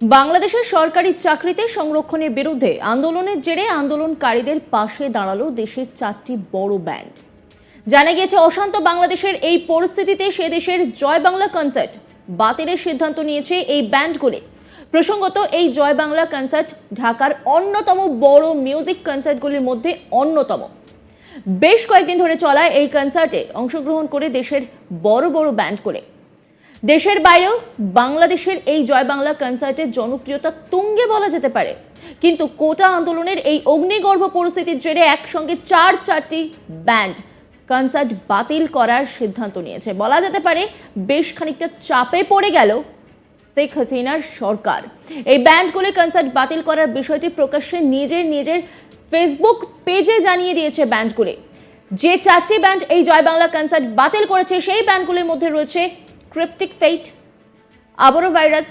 বাংলাদেশের সরকারি চাকরিতে সংরক্ষণের বিরুদ্ধে আন্দোলনের জেরে আন্দোলনকারীদের পাশে দাঁড়াল দেশের চারটি বড় ব্যান্ড জানা গিয়েছে, অশান্ত বাংলাদেশের এই পরিস্থিতিতে সে দেশের জয় বাংলা কনসার্ট বাতিলের সিদ্ধান্ত নিয়েছে এই ব্যান্ডগুলি। প্রসঙ্গত, এই জয় বাংলা কনসার্ট ঢাকার অন্যতম বড় মিউজিক কনসার্টগুলির মধ্যে অন্যতম। বেশ কয়েকদিন ধরে চলা এই কনসার্টে অংশগ্রহণ করে দেশের বড় বড় ব্যান্ডগুলি। দেশের বাইরেও বাংলাদেশের এই জয় বাংলা কনসার্টের জনপ্রিয়তা তুঙ্গে বলা যেতে পারে। কিন্তু কোটা আন্দোলনের এই অগ্নিগর্ভ পরিস্থিতির জেরে একসঙ্গে চার চারটি ব্যান্ড কনসার্ট বাতিল করার সিদ্ধান্ত নিয়েছে। বলা যেতে পারে, বেশ খানিকটা চাপে পড়ে গেল শেখ হাসিনার সরকার। এই ব্যান্ডগুলি কনসার্ট বাতিল করার বিষয়টি প্রকাশ্যে নিজের নিজের ফেসবুক পেজে জানিয়ে দিয়েছে ব্যান্ডগুলি। যে চারটি ব্যান্ড এই জয় বাংলা কনসার্ট বাতিল করেছে, সেই ব্যান্ডগুলির মধ্যে রয়েছে Cryptic Fate Arbovirus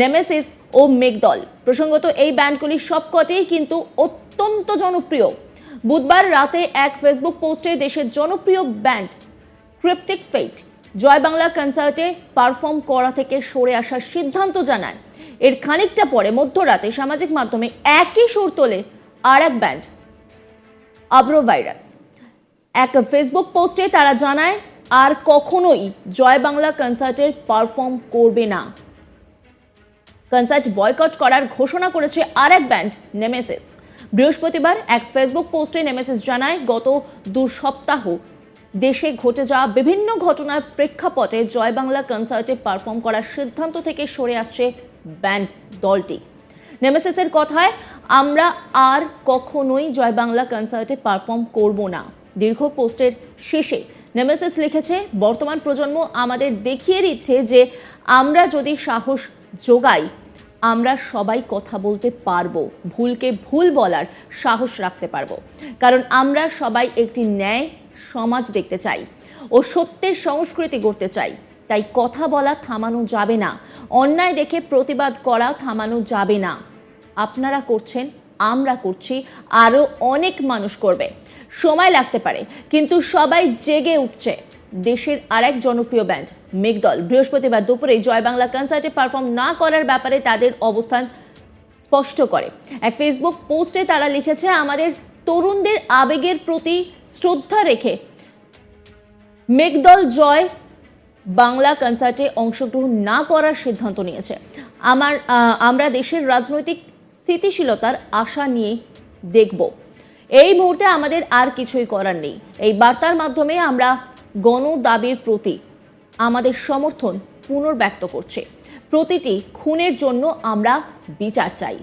Nemesis ও মেঘদল প্রসঙ্গত, এই ব্যান্ডগুলি সবকটিই কিন্তু অত্যন্ত জনপ্রিয়। বুধবার রাতে এক ফেসবুক পোস্টে দেশের জনপ্রিয় band Cryptic Fate Joy Bangla কনসার্টে পারফর্ম করা থেকে সরে আসার সিদ্ধান্ত জানায়। এর খানিকটা পরে মধ্যরাতে সামাজিক মাধ্যমে একই সুর তোলে আর এক ব্যান্ড আব্রো ভাইরাস এক ফেসবুক পোস্টে তারা জানায় আর কখনোই জয় বাংলা কনসার্টের পারফর্ম করবে না। কনসার্ট বয়কট করার ঘোষণা করেছে আর এক ব্যান্ড, নেমেসিস। বৃহস্পতিবার এক ফেসবুক পোস্টে নেমেসিস জানায়, গত দু সপ্তাহ দেশে ঘটে যাওয়া বিভিন্ন ঘটনার প্রেক্ষাপটে জয় বাংলা কনসার্টে পারফর্ম করার সিদ্ধান্ত থেকে সরে আসছে ব্যান্ড দলটি। নেমেসিসের কথায়, আমরা আর কখনোই জয় বাংলা কনসার্টে পারফর্ম করব না। দীর্ঘ পোস্টের শেষে নেমেসিস লিখেছে, বর্তমান প্রজন্ম আমাদের দেখিয়ে দিচ্ছে যে আমরা যদি সাহস যোগাই, আমরা সবাই কথা বলতে পারব, ভুলকে ভুল বলার সাহস রাখতে পারব। কারণ আমরা সবাই একটি ন্যায় সমাজ দেখতে চাই ও সত্যের সংস্কৃতি গড়তে চাই। তাই কথা বলা থামানো যাবে না, অন্যায় দেখে প্রতিবাদ করা থামানো যাবে না। আপনারা করছেন, আমরা করছি আরও অনেক মানুষ করবে। সময় লাগতে পারে। কিন্তু সবাই জেগে উঠছে। দেশের আরেক জনপ্রিয় ব্যান্ড, মেঘদল। বৃহস্পতিবার দুপুরে জয় বাংলা কনসার্টে পারফর্ম না করার ব্যাপারে তাদের অবস্থান স্পষ্ট করে। এক ফেসবুক পোস্টে তারা লিখেছে, আমাদের তরুণদের আবেগের প্রতি শ্রদ্ধা রেখে মেঘদল জয় বাংলা কনসার্টে অংশগ্রহণ না করার সিদ্ধান্ত নিয়েছে। আমার আমরা দেশের রাজনৈতিক স্থিতিশীলতার আশা নিয়ে দেখব। এই মুহূর্তে আমাদের আর কিছুই করার নেই। এই বার্তার মাধ্যমে আমরা গণ দাবির প্রতি আমাদের সমর্থন পুনর্ব্যক্ত করছে। প্রতিটি খুনের জন্য আমরা বিচার চাই।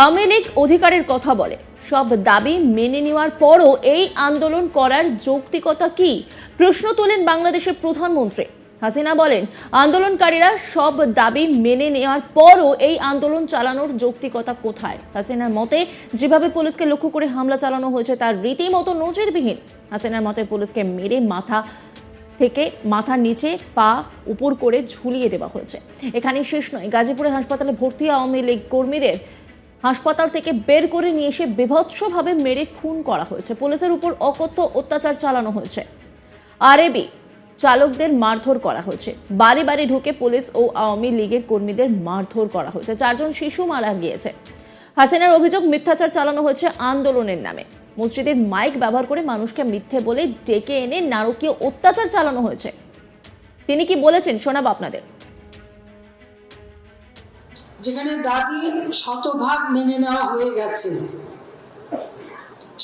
আওয়ামী লীগ অধিকারের কথা বলে। সব দাবি মেনে নেওয়ার পরও এই আন্দোলন করার যৌক্তিকতা কি? প্রশ্ন তোলেন বাংলাদেশের প্রধানমন্ত্রী। হাসিনা বলেন, আন্দোলনকারীরা সব দাবি মেনে নেওয়ার পরও এই আন্দোলন চালানোর যৌক্তিকতা কোথায়? হাসিনার মতে, যেভাবে পুলিশকে লক্ষ্য করে হামলা চালানো হয়েছে তার রীতিমতো নজিরবিহীন। হাসিনার মতে, পুলিশকে মেরে মাথা থেকে মাথার নিচে পা উপর করে ঝুলিয়ে দেওয়া হয়েছে। এখানে শেষ নয়। গাজীপুরে হাসপাতালে ভর্তি আওয়ামী লীগ কর্মীদের হাসপাতাল থেকে বের করে নিয়ে এসে বিভৎসভাবে মেরে খুন করা হয়েছে। পুলিশের উপর অকথ্য অত্যাচার চালানো হয়েছে। আরএবি চালকদের মারধর করা হয়েছে। বাড়ি বাড়ি ঢুকে পুলিশ ও আওয়ামী লীগের কর্মীদের মারধর করা হয়েছে। চারজন শিশু মারা গিয়েছে। হাসিনার অভিযোগ, মিথ্যাচার চালানো হয়েছে আন্দোলনের নামে। মসজিদের মাইক ব্যবহার করে মানুষকে মিথ্যে বলে ডেকে এনে নারকীয় অত্যাচার চালানো হয়েছে। তিনি কি বলেছেন শোনাব আপনাদের। যেখানে দাবি শতভাগ মেনে নেওয়া হয়ে গেছে।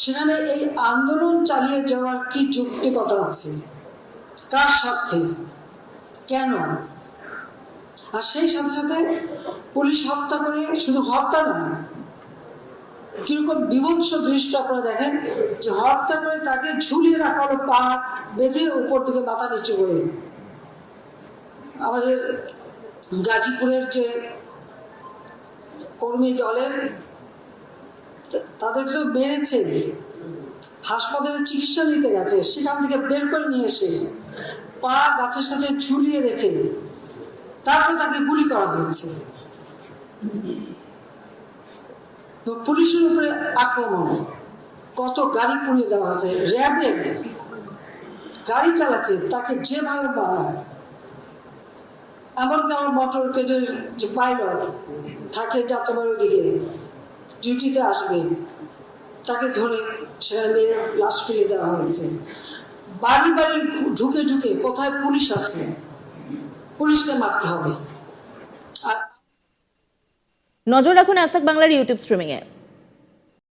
সেখানে এই আন্দোলন চালিয়ে যাওয়ার কি যুক্তিকতা আছে? কার স্বার্থে? কেন? আর সেই সাথে সাথে পুলিশ হত্যা করে শুধু হত্যা নয়, কীরকম বিভৎস দৃশ্য আপনারা দেখেন যে হত্যা করে তাকে ঝুলিয়ে রাখা হলো পা বেঁধে উপর থেকে মাথা নিচু করে। আমাদের গাজীপুরের যে কর্মী দলের তাদেরকে মেরেছে, হাসপাতালে চিকিৎসা নিতে গেছে, সেখান থেকে বের করে নিয়ে এসে পা গাছের সাথে ঝুলিয়ে রেখে তারপরে তাকে গুলি করা হয়েছে। পুলিশের উপরে আক্রমণ, কত গাড়ি পুড়িয়ে দেওয়া হয়েছে, র্যাবের গাড়ি চালাচ্ছে, তাকে যেভাবে মারা এমনকি আমার মোটর কেটের যে পাইলট থাকে যাত্রাবাড়ির দিকে ডিউটিতে আসবে। তাকে ধরে সেখানে মেয়ের লাশ ফেলে দেওয়া হয়েছে। বাড়ি বাড়ি ঢুকে ঢুকে কোথায় পুলিশ আছে, পুলিশকে মারতে হবে। আর নজর রাখুন আজ বাংলার ইউটিউব স্ট্রিমিংয়ে।